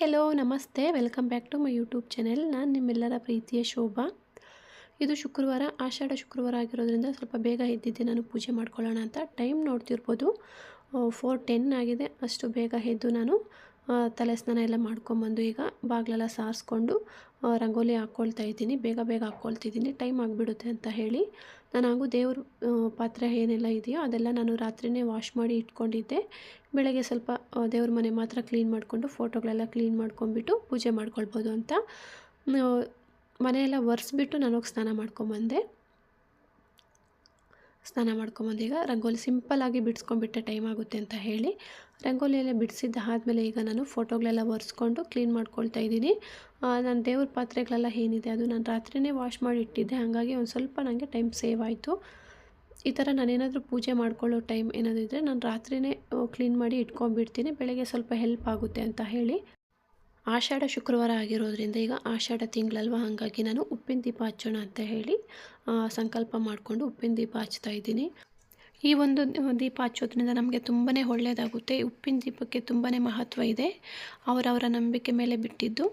Hello ನಮಸ್ತೆ. Welcome back to my YouTube channel ನಾನು ನಿಮ್ಮೆಲ್ಲರ ಪ್ರೀತಿಯ ಶೋಭಾ. ಇದು ಶುಕ್ರವಾರ, ಆಷಾಢ ಶುಕ್ರವಾರ ಆಗಿರೋದ್ರಿಂದ ಸ್ವಲ್ಪ ಬೇಗ ಎದ್ದಿದ್ದೆ. ನಾನು ಪೂಜೆ ಮಾಡ್ಕೊಳ್ಳೋಣ ಅಂತ. ಟೈಮ್ ನೋಡ್ತಿರ್ಬೋದು. ಫೋರ್ ಟೆನ್ ಆಗಿದೆ. ಅಷ್ಟು ಬೇಗ ಎದ್ದು ನಾನು ತಲೆ ಸ್ನಾನ ಎಲ್ಲ ಮಾಡ್ಕೊಂಬಂದು ಈಗ ಬಾಗಿಲೆಲ್ಲ ಸಾರಿಸ್ಕೊಂಡು ರಂಗೋಲಿ ಹಾಕ್ಕೊಳ್ತಾ ಇದ್ದೀನಿ. ಬೇಗ ಬೇಗ ಹಾಕ್ಕೊಳ್ತಿದ್ದೀನಿ ಟೈಮ್ ಆಗಿಬಿಡುತ್ತೆ ಅಂತ ಹೇಳಿ. ನಾನು ಹಾಗೂ ದೇವ್ರ ಪಾತ್ರೆ ಏನೆಲ್ಲ ಇದೆಯೋ ಅದೆಲ್ಲ ನಾನು ರಾತ್ರಿನೇ ವಾಶ್ ಮಾಡಿ ಇಟ್ಕೊಂಡಿದ್ದೆ. ಬೆಳಗ್ಗೆ ಸ್ವಲ್ಪ ದೇವ್ರ ಮನೆ ಮಾತ್ರ ಕ್ಲೀನ್ ಮಾಡಿಕೊಂಡು ಫೋಟೋಗಳೆಲ್ಲ ಕ್ಲೀನ್ ಮಾಡ್ಕೊಂಬಿಟ್ಟು ಪೂಜೆ ಮಾಡ್ಕೊಳ್ಬೋದು ಅಂತ. ಮನೆಯೆಲ್ಲ ಒರೆಸ್ಬಿಟ್ಟು ನಾನು ಸ್ನಾನ ಮಾಡ್ಕೊಂಬಂದೆ. ಸ್ನಾನ ಮಾಡ್ಕೊಂಬಂದು ಈಗ ರಂಗೋಲಿ ಸಿಂಪಲ್ಲಾಗಿ ಬಿಡಿಸ್ಕೊಂಡ್ಬಿಟ್ಟೆ ಟೈಮ್ ಆಗುತ್ತೆ ಅಂತ ಹೇಳಿ. ರಂಗೋಲಿ ಎಲ್ಲ ಬಿಡಿಸಿದ್ದ ಆದಮೇಲೆ ಈಗ ನಾನು ಫೋಟೋಗಳೆಲ್ಲ ಒರೆಸ್ಕೊಂಡು ಕ್ಲೀನ್ ಮಾಡ್ಕೊಳ್ತಾ ಇದ್ದೀನಿ. ನಾನು ದೇವ್ರ ಪಾತ್ರೆಗಳೆಲ್ಲ ಏನಿದೆ ಅದು ನಾನು ರಾತ್ರಿನೇ ವಾಶ್ ಮಾಡಿ ಇಟ್ಟಿದ್ದೆ ಹಾಗಾಗಿ ಒಂದು ಸ್ವಲ್ಪ ನನಗೆ ಟೈಮ್ ಸೇವ್ ಆಯಿತು. ಈ ಥರ ನಾನೇನಾದರೂ ಪೂಜೆ ಮಾಡ್ಕೊಳ್ಳೋ ಟೈಮ್ ಏನಾದರೂ ಇದ್ದರೆ ನಾನು ರಾತ್ರಿನೇ ಕ್ಲೀನ್ ಮಾಡಿ ಇಟ್ಕೊಂಡ್ಬಿಡ್ತೀನಿ. ಬೆಳಗ್ಗೆ ಸ್ವಲ್ಪ ಹೆಲ್ಪ್ ಆಗುತ್ತೆ ಅಂತ ಹೇಳಿ. ಆಷಾಢ ಶುಕ್ರವಾರ ಆಗಿರೋದ್ರಿಂದ ಈಗ ಆಷಾಢ ತಿಂಗಳಲ್ವ? ಹಾಗಾಗಿ ನಾನು ಉಪ್ಪಿನ ದೀಪ ಹಚ್ಚೋಣ ಅಂತ ಹೇಳಿ ಸಂಕಲ್ಪ ಮಾಡಿಕೊಂಡು ಉಪ್ಪಿನ ದೀಪ ಹಚ್ತಾ ಇದ್ದೀನಿ. ಈ ಒಂದು ದೀಪ ಹಚ್ಚೋದ್ರಿಂದ ನಮಗೆ ತುಂಬಾ ಒಳ್ಳೆಯದಾಗುತ್ತೆ. ಉಪ್ಪಿನ ದೀಪಕ್ಕೆ ತುಂಬಾ ಮಹತ್ವ ಇದೆ. ಅವರವರ ನಂಬಿಕೆ ಮೇಲೆ ಬಿಟ್ಟಿದ್ದು.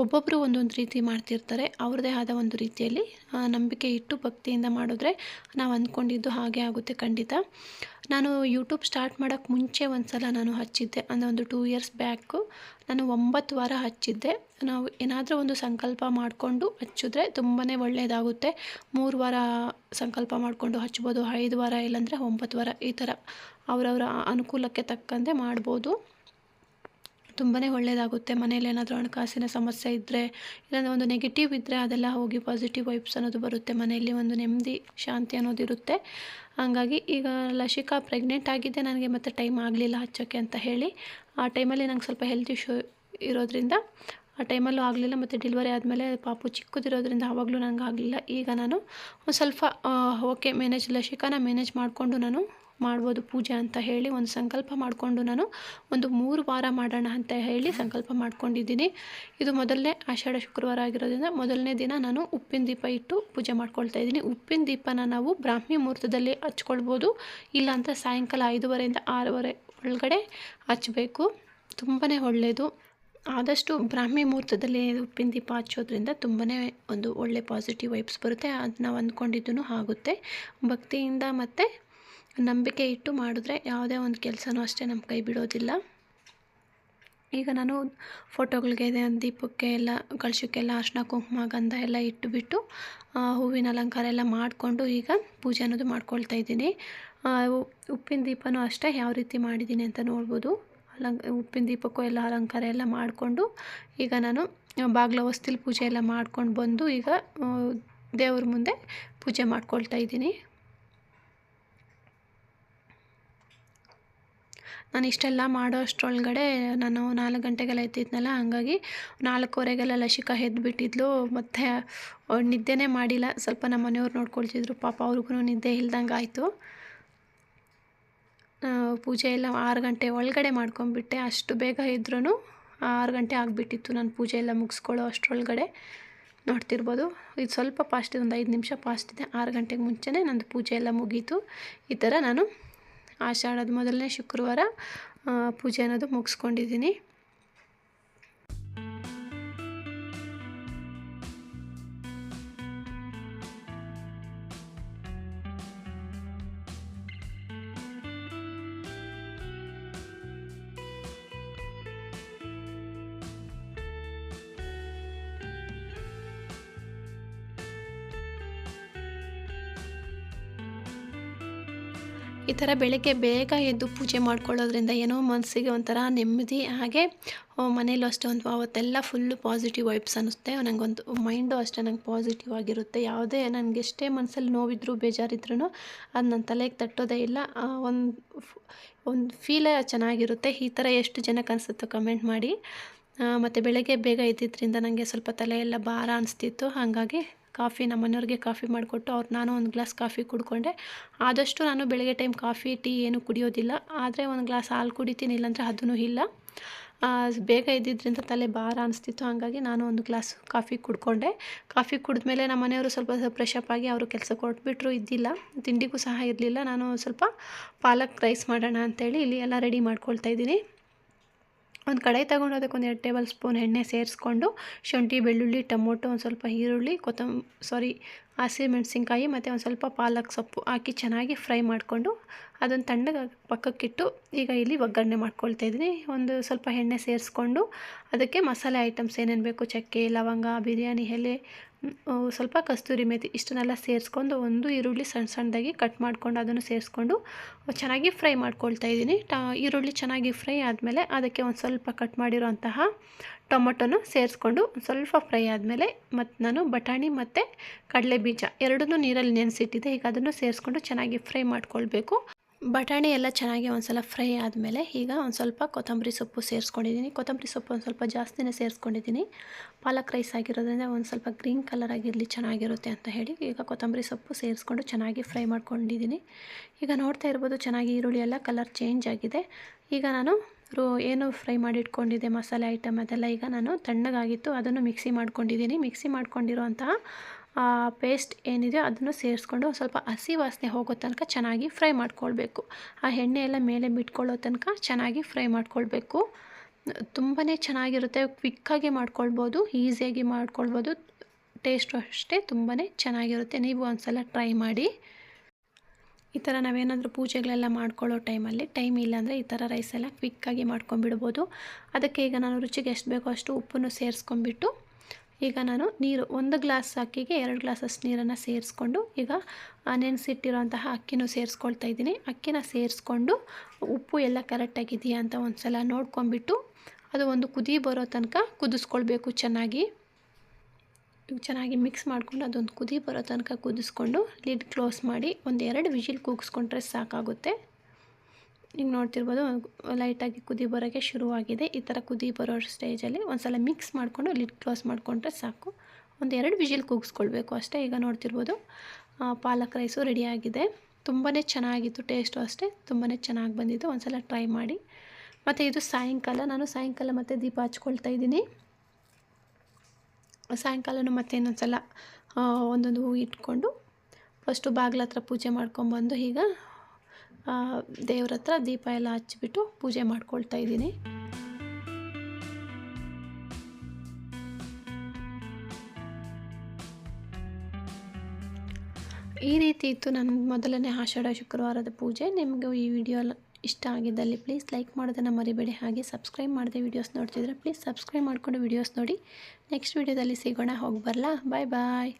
ಒಬ್ಬೊಬ್ಬರು ಒಂದೊಂದು ರೀತಿ ಮಾಡ್ತಿರ್ತಾರೆ. ಅವ್ರದ್ದೇ ಆದ ಒಂದು ರೀತಿಯಲ್ಲಿ ನಂಬಿಕೆ ಇಟ್ಟು ಭಕ್ತಿಯಿಂದ ಮಾಡಿದ್ರೆ ನಾವು ಅಂದ್ಕೊಂಡಿದ್ದು ಹಾಗೆ ಆಗುತ್ತೆ ಖಂಡಿತ. ನಾನು ಯೂಟ್ಯೂಬ್ ಸ್ಟಾರ್ಟ್ ಮಾಡೋಕ್ಕೆ ಮುಂಚೆ ಒಂದು ಸಲ ನಾನು ಹಚ್ಚಿದ್ದೆ. ಅಂದರೆ ಒಂದು ಟೂ ಇಯರ್ಸ್ ಬ್ಯಾಕು ನಾನು ಒಂಬತ್ತು ವಾರ ಹಚ್ಚಿದ್ದೆ. ನಾವು ಏನಾದರೂ ಒಂದು ಸಂಕಲ್ಪ ಮಾಡಿಕೊಂಡು ಹಚ್ಚಿದ್ರೆ ತುಂಬಾ ಒಳ್ಳೆಯದಾಗುತ್ತೆ ಮೂರು ವಾರ ಸಂಕಲ್ಪ ಮಾಡಿಕೊಂಡು ಹಚ್ಬೋದು, ಐದು ವಾರ ಇಲ್ಲಾಂದರೆ ಒಂಬತ್ತು ವಾರ ಈ ಥರ ಅವರವರ ಅನುಕೂಲಕ್ಕೆ ತಕ್ಕಂತೆ ಮಾಡ್ಬೋದು. ತುಂಬಾ ಒಳ್ಳೆಯದಾಗುತ್ತೆ ಮನೇಲಿ ಏನಾದರೂ ಹಣಕಾಸಿನ ಸಮಸ್ಯೆ ಇದ್ದರೆ ಇಲ್ಲಾಂದರೆ ಒಂದು ನೆಗೆಟಿವ್ ಇದ್ದರೆ ಅದೆಲ್ಲ ಹೋಗಿ ಪಾಸಿಟಿವ್ ವೈಬ್ಸ್ ಅನ್ನೋದು ಬರುತ್ತೆ. ಮನೆಯಲ್ಲಿ ಒಂದು ನೆಮ್ಮದಿ, ಶಾಂತಿ ಅನ್ನೋದು ಇರುತ್ತೆ. ಹಾಗಾಗಿ ಈಗ ಲಶಿಕಾ ಪ್ರೆಗ್ನೆಂಟ್ ಆಗಿದ್ದೆ ನನಗೆ ಮತ್ತೆ ಟೈಮ್ ಆಗಲಿಲ್ಲ ಹಚ್ಚೋಕ್ಕೆ ಅಂತ ಹೇಳಿ. ಆ ಟೈಮಲ್ಲಿ ನಂಗೆ ಸ್ವಲ್ಪ ಹೆಲ್ತ್ ಇಶ್ಯೂ ಇರೋದ್ರಿಂದ, ಆ ಟೈಮಲ್ಲೂ ಆಗಲಿಲ್ಲ. ಮತ್ತು ಡೆಲಿವರಿ ಆದಮೇಲೆ ಪಾಪು ಚಿಕ್ಕದಿರೋದ್ರಿಂದ ಆವಾಗಲೂ ನನಗೆ ಆಗಲಿಲ್ಲ. ಈಗ ನಾನು ಒಂದು ಸ್ವಲ್ಪ ಓಕೆ ಮ್ಯಾನೇಜ್ ಲಶಿಕಾನ ಮ್ಯಾನೇಜ್ ಮಾಡಿಕೊಂಡು ನಾನು ಮಾಡ್ಬೋದು ಪೂಜೆ ಅಂತ ಹೇಳಿ ಒಂದು ಸಂಕಲ್ಪ ಮಾಡಿಕೊಂಡು ನಾನು ಒಂದು ಮೂರು ವಾರ ಮಾಡೋಣ ಅಂತ ಹೇಳಿ ಸಂಕಲ್ಪ ಮಾಡ್ಕೊಂಡಿದ್ದೀನಿ. ಇದು ಮೊದಲನೇ ಆಷಾಢ ಶುಕ್ರವಾರ ಆಗಿರೋದ್ರಿಂದ ಮೊದಲನೇ ದಿನ ನಾನು ಉಪ್ಪಿನ ದೀಪ ಇಟ್ಟು ಪೂಜೆ ಮಾಡ್ಕೊಳ್ತಾ ಇದ್ದೀನಿ. ಉಪ್ಪಿನ ದೀಪನ ನಾವು ಬ್ರಾಹ್ಮಿ ಮುಹೂರ್ತದಲ್ಲಿ ಹಚ್ಕೊಳ್ಬೋದು. ಇಲ್ಲಾಂದರೆ ಸಾಯಂಕಾಲ ಐದುವರೆಯಿಂದ ಆರೂವರೆ ಒಳಗಡೆ ಹಚ್ಚಬೇಕು. ತುಂಬಾ ಒಳ್ಳೆಯದು. ಆದಷ್ಟು ಬ್ರಾಹ್ಮಿ ಮುಹೂರ್ತದಲ್ಲಿ ಉಪ್ಪಿನ ದೀಪ ಹಚ್ಚೋದ್ರಿಂದ ತುಂಬಾ ಒಂದು ಒಳ್ಳೆ ಪಾಸಿಟಿವ್ ವೈಬ್ಸ್ ಬರುತ್ತೆ. ಅದು ನಾವು ಅಂದ್ಕೊಂಡಿದ್ದೂ ಆಗುತ್ತೆ. ಭಕ್ತಿಯಿಂದ ಮತ್ತು ನಂಬಿಕೆ ಇಟ್ಟು ಮಾಡಿದ್ರೆ ಯಾವುದೇ ಒಂದು ಕೆಲಸನೂ ಅಷ್ಟೇ ನಮ್ಮ ಕೈ ಬಿಡೋದಿಲ್ಲ. ಈಗ ನಾನು ಫೋಟೋಗಳಿಗೆ ದೀಪಕ್ಕೆ ಎಲ್ಲ, ಕಳಶಕ್ಕೆಲ್ಲ, ಅರ್ಶಿನ, ಕುಂಕುಮ, ಗಂಧ ಎಲ್ಲ ಇಟ್ಟುಬಿಟ್ಟು ಹೂವಿನ ಅಲಂಕಾರ ಎಲ್ಲ ಮಾಡಿಕೊಂಡು ಈಗ ಪೂಜೆ ಅನ್ನೋದು ಮಾಡ್ಕೊಳ್ತಾ ಇದ್ದೀನಿ. ಉಪ್ಪಿನ ದೀಪನೂ ಅಷ್ಟೇ ಯಾವ ರೀತಿ ಮಾಡಿದ್ದೀನಿ ಅಂತ ನೋಡ್ಬೋದು. ಅಲಂಕ ಉಪ್ಪಿನ ದೀಪಕ್ಕೂ ಎಲ್ಲ ಅಲಂಕಾರ ಎಲ್ಲ ಮಾಡಿಕೊಂಡು, ಈಗ ನಾನು ಬಾಗಿಲ ವಸ್ತಿಲಿ ಪೂಜೆ ಎಲ್ಲ ಮಾಡ್ಕೊಂಡು ಬಂದು ಈಗ ದೇವ್ರ ಮುಂದೆ ಪೂಜೆ ಮಾಡ್ಕೊಳ್ತಾ ಇದ್ದೀನಿ. ನಾನು ಇಷ್ಟೆಲ್ಲ ಮಾಡೋ ಅಷ್ಟರೊಳಗಡೆ ನಾನು ನಾಲ್ಕು ಗಂಟೆಗೆಲ್ಲ ಎತ್ತಿದ್ನಲ್ಲ, ಹಾಗಾಗಿ ನಾಲ್ಕೂವರೆಗೆಲ್ಲ ಲಸಿಕಾ ಎದ್ಬಿಟ್ಟಿದ್ಲು ಮತ್ತು ನಿದ್ದೆನೇ ಮಾಡಿಲ್ಲ. ಸ್ವಲ್ಪ ನಮ್ಮ ಮನೆಯವ್ರು ನೋಡ್ಕೊಳ್ತಿದ್ರು. ಪಾಪ ಅವ್ರಿಗೂ ನಿದ್ದೆ ಇಲ್ದಂಗೆ ಆಯಿತು. ಪೂಜೆ ಎಲ್ಲ ಆರು ಗಂಟೆ ಒಳಗಡೆ ಮಾಡ್ಕೊಂಬಿಟ್ಟೆ ಅಷ್ಟು ಬೇಗ ಇದ್ರೂ ಆರು ಗಂಟೆ ಆಗಿಬಿಟ್ಟಿತ್ತು ನಾನು ಪೂಜೆ ಎಲ್ಲ ಮುಗಿಸ್ಕೊಳ್ಳೋ ಅಷ್ಟರೊಳಗಡೆ. ನೋಡ್ತಿರ್ಬೋದು. ಇದು ಸ್ವಲ್ಪ ಫಾಸ್ಟ್ ಇದೆ ಒಂದು ಐದು ನಿಮಿಷ ಫಾಸ್ಟ್ ಇದೆ. ಆರು ಗಂಟೆಗೆ ಮುಂಚೆನೇ ನಂದು ಪೂಜೆ ಎಲ್ಲ ಮುಗೀತು. ಈ ಥರ ನಾನು ಆಷಾಢದ ಮೊದಲನೇ ಶುಕ್ರವಾರ ಆ, ಪೂಜೆ ಅನ್ನೋದು ಮುಗಿಸ್ಕೊಂಡಿದ್ದೀನಿ. ಈ ಥರ ಬೆಳಗ್ಗೆ ಬೇಗ ಎದ್ದು ಪೂಜೆ ಮಾಡ್ಕೊಳ್ಳೋದ್ರಿಂದ ಏನೋ ಮನಸ್ಸಿಗೆ ಒಂಥರ ನೆಮ್ಮದಿ, ಹಾಗೆ ಮನೇಲಿ ಅಷ್ಟೇ ಒಂದು ಅವತ್ತೆಲ್ಲ ಫುಲ್ಲು ಪಾಸಿಟಿವ್ ವೈಬ್ಸ್ ಅನ್ನಿಸುತ್ತೆ. ನನಗೊಂದು ಮೈಂಡು ಅಷ್ಟೇ ನಂಗೆ ಪಾಸಿಟಿವ್ ಆಗಿರುತ್ತೆ. ಯಾವುದೇ ನನಗೆ ಎಷ್ಟೇ ಮನಸ್ಸಲ್ಲಿ ನೋವಿದ್ರು ಬೇಜಾರಿದ್ರೂ ಅದು ನನ್ನ ತಲೆಗೆ ತಟ್ಟೋದೇ ಇಲ್ಲ. ಒಂದು ಒಂದು ಫೀಲೇ ಚೆನ್ನಾಗಿರುತ್ತೆ. ಈ ಥರ ಎಷ್ಟು ಜನಕ್ಕೆ ಅನಿಸುತ್ತೋ ಕಮೆಂಟ್ ಮಾಡಿ. ಮತ್ತು ಬೆಳಗ್ಗೆ ಬೇಗ ಇದ್ದಿದ್ದರಿಂದ ನನಗೆ ಸ್ವಲ್ಪ ತಲೆಯೆಲ್ಲ ಭಾರ ಅನಿಸ್ತಿತ್ತು. ಹಾಗಾಗಿ ಕಾಫಿ ನಮ್ಮ ಮನೆಯವ್ರಿಗೆ ಕಾಫಿ ಮಾಡಿಕೊಟ್ಟು ಅವ್ರು ನಾನು ಒಂದು ಗ್ಲಾಸ್ ಕಾಫಿ ಕುಡ್ಕೊಂಡೆ. ಆದಷ್ಟು ನಾನು ಬೆಳಗ್ಗೆ ಟೈಮ್ ಕಾಫಿ, ಟೀ ಏನು ಕುಡಿಯೋದಿಲ್ಲ. ಆದರೆ ಒಂದು ಗ್ಲಾಸ್ ಹಾಲು ಕುಡಿತೀನಿ, ಇಲ್ಲಾಂದರೆ ಅದೂ ಇಲ್ಲ. ಬೇಗ ಇದ್ದಿದ್ದರಿಂದ ತಲೆ ಭಾರ ಅನಿಸ್ತಿತ್ತು. ಹಾಗಾಗಿ ನಾನು ಒಂದು ಗ್ಲಾಸ್ ಕಾಫಿ ಕುಡ್ಕೊಂಡೆ. ಕಾಫಿ ಕುಡಿದ್ಮೇಲೆ ನಮ್ಮ ಮನೆಯವರು ಸ್ವಲ್ಪ ಫ್ರೆಶಪ್ ಆಗಿ ಅವರು ಕೆಲಸಕ್ಕೆ ಕೊಟ್ಬಿಟ್ರು, ಇದ್ದಿಲ್ಲ. ತಿಂಡಿಗೂ ಸಹ ಇರಲಿಲ್ಲ. ನಾನು ಸ್ವಲ್ಪ ಪಾಲಕ್ ರೈಸ್ ಮಾಡೋಣ ಅಂತೇಳಿ ಇಲ್ಲಿ ಎಲ್ಲ ರೆಡಿ ಮಾಡ್ಕೊಳ್ತಾ ಇದ್ದೀನಿ. ಒಂದು ಕಡೆ ತಗೊಂಡು ಅದಕ್ಕೆ ಒಂದು ಎರಡು ಟೇಬಲ್ ಸ್ಪೂನ್ ಎಣ್ಣೆ ಸೇರಿಸ್ಕೊಂಡು ಶುಂಠಿ, ಬೆಳ್ಳುಳ್ಳಿ, ಟೊಮೊಟೊ, ಒಂದು ಸ್ವಲ್ಪ ಈರುಳ್ಳಿ ಕೊತ್ತಂಬ ಸಾರಿ ಹಸಿಮೆಣ್ಸಿನ್ಕಾಯಿ ಮತ್ತು ಒಂದು ಸ್ವಲ್ಪ ಪಾಲಕ್ ಸೊಪ್ಪು ಹಾಕಿ ಚೆನ್ನಾಗಿ ಫ್ರೈ ಮಾಡಿಕೊಂಡು ಅದನ್ನು ತಣ್ಣಗೆ ಪಕ್ಕಕ್ಕಿಟ್ಟು ಈಗ ಇಲ್ಲಿ ಒಗ್ಗರಣೆ ಮಾಡ್ಕೊಳ್ತಾ ಇದ್ದೀನಿ. ಒಂದು ಸ್ವಲ್ಪ ಎಣ್ಣೆ ಸೇರಿಸ್ಕೊಂಡು ಅದಕ್ಕೆ ಮಸಾಲೆ ಐಟಮ್ಸ್ ಏನೇನು ಬೇಕು, ಚಕ್ಕೆ, ಲವಂಗ, ಬಿರಿಯಾನಿ, ಎಲೆ ಸ್ವಲ್ಪ ಕಸ್ತೂರಿ ಮೇಥಿ ಇಷ್ಟನ್ನೆಲ್ಲ ಸೇರಿಸ್ಕೊಂಡು ಒಂದು ಈರುಳ್ಳಿ ಸಣ್ಣ ಸಣ್ಣದಾಗಿ ಕಟ್ ಮಾಡ್ಕೊಂಡು ಅದನ್ನು ಸೇರಿಸ್ಕೊಂಡು ಚೆನ್ನಾಗಿ ಫ್ರೈ ಮಾಡ್ಕೊಳ್ತಾ ಇದ್ದೀನಿ. ಈರುಳ್ಳಿ ಚೆನ್ನಾಗಿ ಫ್ರೈ ಆದಮೇಲೆ ಅದಕ್ಕೆ ಒಂದು ಸ್ವಲ್ಪ ಕಟ್ ಮಾಡಿರೋಂತಹ ಟೊಮೊಟೊನ ಸೇರಿಸ್ಕೊಂಡು ಸ್ವಲ್ಪ ಫ್ರೈ ಆದಮೇಲೆ ಮತ್ತು ನಾನು ಬಟಾಣಿ ಮತ್ತು ಕಡಲೆ ಬೀಜ ಎರಡನ್ನೂ ನೀರಲ್ಲಿ ನೆನೆಸಿಟ್ಟಿದ್ದೆ, ಈಗ ಅದನ್ನು ಸೇರಿಸ್ಕೊಂಡು ಚೆನ್ನಾಗಿ ಫ್ರೈ ಮಾಡ್ಕೊಳ್ಬೇಕು. ಬಟಾಣಿ ಎಲ್ಲ ಚೆನ್ನಾಗಿ ಒಂದು ಸಲ ಫ್ರೈ ಆದಮೇಲೆ ಈಗ ಒಂದು ಸ್ವಲ್ಪ ಕೊತ್ತಂಬರಿ ಸೊಪ್ಪು ಸೇರಿಸ್ಕೊಂಡಿದ್ದೀನಿ. ಕೊತ್ತಂಬರಿ ಸೊಪ್ಪು ಒಂದು ಸ್ವಲ್ಪ ಜಾಸ್ತಿನೇ ಸೇರಿಸ್ಕೊಂಡಿದ್ದೀನಿ. ಪಾಲಕ್ ರೈಸ್ ಆಗಿರೋದ್ರಿಂದ ಒಂದು ಸ್ವಲ್ಪ ಗ್ರೀನ್ ಕಲರ್ ಆಗಿರಲಿ ಚೆನ್ನಾಗಿರುತ್ತೆ ಅಂತ ಹೇಳಿ ಈಗ ಕೊತ್ತಂಬರಿ ಸೊಪ್ಪು ಸೇರಿಸ್ಕೊಂಡು ಚೆನ್ನಾಗಿ ಫ್ರೈ ಮಾಡ್ಕೊಂಡಿದ್ದೀನಿ. ಈಗ ನೋಡ್ತಾ ಇರ್ಬೋದು ಚೆನ್ನಾಗಿ ಈರುಳ್ಳಿ ಎಲ್ಲ ಕಲರ್ ಚೇಂಜ್ ಆಗಿದೆ. ಈಗ ನಾನು ರೋ, ಏನು ಫ್ರೈ ಮಾಡಿ ಇಟ್ಕೊಂಡಿದ್ದೆ ಮಸಾಲೆ ಐಟಮ್ ಅದೆಲ್ಲ ಈಗ ನಾನು ತಣ್ಣಗಾಗಿತ್ತು, ಅದನ್ನು ಮಿಕ್ಸಿ ಮಾಡ್ಕೊಂಡಿದ್ದೀನಿ. ಮಿಕ್ಸಿ ಮಾಡ್ಕೊಂಡಿರೋಂತಹ ಪೇಸ್ಟ್ ಏನಿದೆ ಅದನ್ನು ಸೇರಿಸ್ಕೊಂಡು ಸ್ವಲ್ಪ ಹಸಿ ವಾಸನೆ ಹೋಗೋ ತನಕ ಚೆನ್ನಾಗಿ ಫ್ರೈ ಮಾಡ್ಕೊಳ್ಬೇಕು. ಆ ಎಣ್ಣೆ ಎಲ್ಲ ಮೇಲೆ ಬಿಟ್ಕೊಳ್ಳೋ ತನಕ ಚೆನ್ನಾಗಿ ಫ್ರೈ ಮಾಡ್ಕೊಳ್ಬೇಕು. ತುಂಬಾ ಚೆನ್ನಾಗಿರುತ್ತೆ ಕ್ವಿಕ್ಕಾಗಿ ಮಾಡ್ಕೊಳ್ಬೋದು ಈಸಿಯಾಗಿ ಮಾಡ್ಕೊಳ್ಬೋದು. ಟೇಸ್ಟು ಅಷ್ಟೇ ತುಂಬಾ ಚೆನ್ನಾಗಿರುತ್ತೆ. ನೀವು ಒಂದು ಸಲ ಟ್ರೈ ಮಾಡಿ. ಈ ಥರ ನಾವೇನಾದರೂ ಪೂಜೆಗಳೆಲ್ಲ ಮಾಡ್ಕೊಳ್ಳೋ ಟೈಮಲ್ಲಿ ಟೈಮ್ ಇಲ್ಲಾಂದರೆ ಈ ಥರ ರೈಸ್ ಎಲ್ಲ ಕ್ವಿಕ್ಕಾಗಿ ಮಾಡ್ಕೊಂಬಿಡ್ಬೋದು ಅದಕ್ಕೆ ಈಗ ನಾನು ರುಚಿಗೆ ಎಷ್ಟು ಬೇಕೋ ಅಷ್ಟು ಉಪ್ಪನ್ನು ಸೇರಿಸ್ಕೊಂಡ್ಬಿಟ್ಟು ಈಗ ನಾನು ನೀರು ಒಂದು ಗ್ಲಾಸ್ ಅಕ್ಕಿಗೆ ಎರಡು ಗ್ಲಾಸಸ್ ನೀರನ್ನು ಸೇರಿಸ್ಕೊಂಡು ಈಗ ನೆನೆಸಿಟ್ಟಿರೋಂತಹ ಅಕ್ಕಿನೂ ಸೇರಿಸ್ಕೊಳ್ತಾ ಇದ್ದೀನಿ. ಅಕ್ಕಿನ ಸೇರಿಸ್ಕೊಂಡು ಉಪ್ಪು ಎಲ್ಲ ಕರೆಕ್ಟಾಗಿದೆಯಾ ಅಂತ ಒಂದು ಸಲ ನೋಡ್ಕೊಂಬಿಟ್ಟು ಅದು ಒಂದು ಕುದಿ ಬರೋ ತನಕ ಕುದಿಸ್ಕೊಳ್ಬೇಕು ಚೆನ್ನಾಗಿ. ಚೆನ್ನಾಗಿ ಮಿಕ್ಸ್ ಮಾಡಿಕೊಂಡು ಅದೊಂದು ಕುದಿ ಬರೋ ತನಕ ಕುದಿಸ್ಕೊಂಡು ಲಿಡ್ ಕ್ಲೋಸ್ ಮಾಡಿ ಒಂದು ಎರಡು ವಿಜಿಲ್ ಕೂಗಿಸ್ಕೊಂಡ್ರೆ ಸಾಕಾಗುತ್ತೆ. ಈಗ ನೋಡ್ತಿರ್ಬೋದು, ಲೈಟಾಗಿ ಕುದಿ ಬರೋಕ್ಕೆ ಶುರುವಾಗಿದೆ. ಈ ಥರ ಕುದಿ ಬರೋ ಸ್ಟೇಜಲ್ಲಿ ಒಂದು ಸಲ ಮಿಕ್ಸ್ ಮಾಡಿಕೊಂಡು ಲಿಡ್ ಕ್ಲೋಸ್ ಮಾಡಿಕೊಂಡ್ರೆ ಸಾಕು. ಒಂದು ಎರಡು ವಿಜಿಲ್ ಕೂಗಿಸ್ಕೊಳ್ಬೇಕು ಅಷ್ಟೇ. ಈಗ ನೋಡ್ತಿರ್ಬೋದು ಪಾಲಕ್ ರೈಸು ರೆಡಿಯಾಗಿದೆ. ತುಂಬಾ ಚೆನ್ನಾಗಿತ್ತು, ಟೇಸ್ಟು ಅಷ್ಟೇ. ತುಂಬಾ ಚೆನ್ನಾಗಿ ಬಂದಿತ್ತು. ಒಂದು ಸಲ ಟ್ರೈ ಮಾಡಿ. ಮತ್ತು ಇದು ಸಾಯಂಕಾಲ. ನಾನು ಸಾಯಂಕಾಲ ಮತ್ತೆ ದೀಪ ಹಚ್ಕೊಳ್ತಾ ಇದ್ದೀನಿ. ಸಾಯಂಕಾಲನೂ ಮತ್ತೆ ಇನ್ನೊಂದು ಸಲ ಒಂದೊಂದು ಹೂ ಇಟ್ಕೊಂಡು ಫಸ್ಟು ಬಾಗಿಲ ಹತ್ರ ಪೂಜೆ ಮಾಡ್ಕೊಂಬಂದು ಈಗ ದೇವ್ರ ಹತ್ರ ದೀಪ ಎಲ್ಲ ಹಚ್ಚಿಬಿಟ್ಟು ಪೂಜೆ ಮಾಡ್ಕೊಳ್ತಾ ಇದ್ದೀನಿ. ಈ ರೀತಿ ಇತ್ತು ನನ್ನ ಮೊದಲನೇ ಆಷಾಢ ಶುಕ್ರವಾರದ ಪೂಜೆ. ನಿಮಗೂ ಈ ವಿಡಿಯೋ ಇಷ್ಟ ಆಗಿದ್ದಲ್ಲಿ ಪ್ಲೀಸ್ ಲೈಕ್ ಮಾಡೋದನ್ನು ಮರಿಬೇಡಿ. ಹಾಗೆ ಸಬ್ಸ್ಕ್ರೈಬ್ ಮಾಡದೆ ವೀಡಿಯೋಸ್ ನೋಡ್ತಿದ್ರೆ ಪ್ಲೀಸ್ ಸಬ್ಸ್ಕ್ರೈಬ್ ಮಾಡಿಕೊಂಡು ವೀಡಿಯೋಸ್ ನೋಡಿ. ನೆಕ್ಸ್ಟ್ ವೀಡಿಯೋದಲ್ಲಿ ಸಿಗೋಣ ಹೋಗಿ ಬರಲಾ ಬಾಯ್ ಬಾಯ್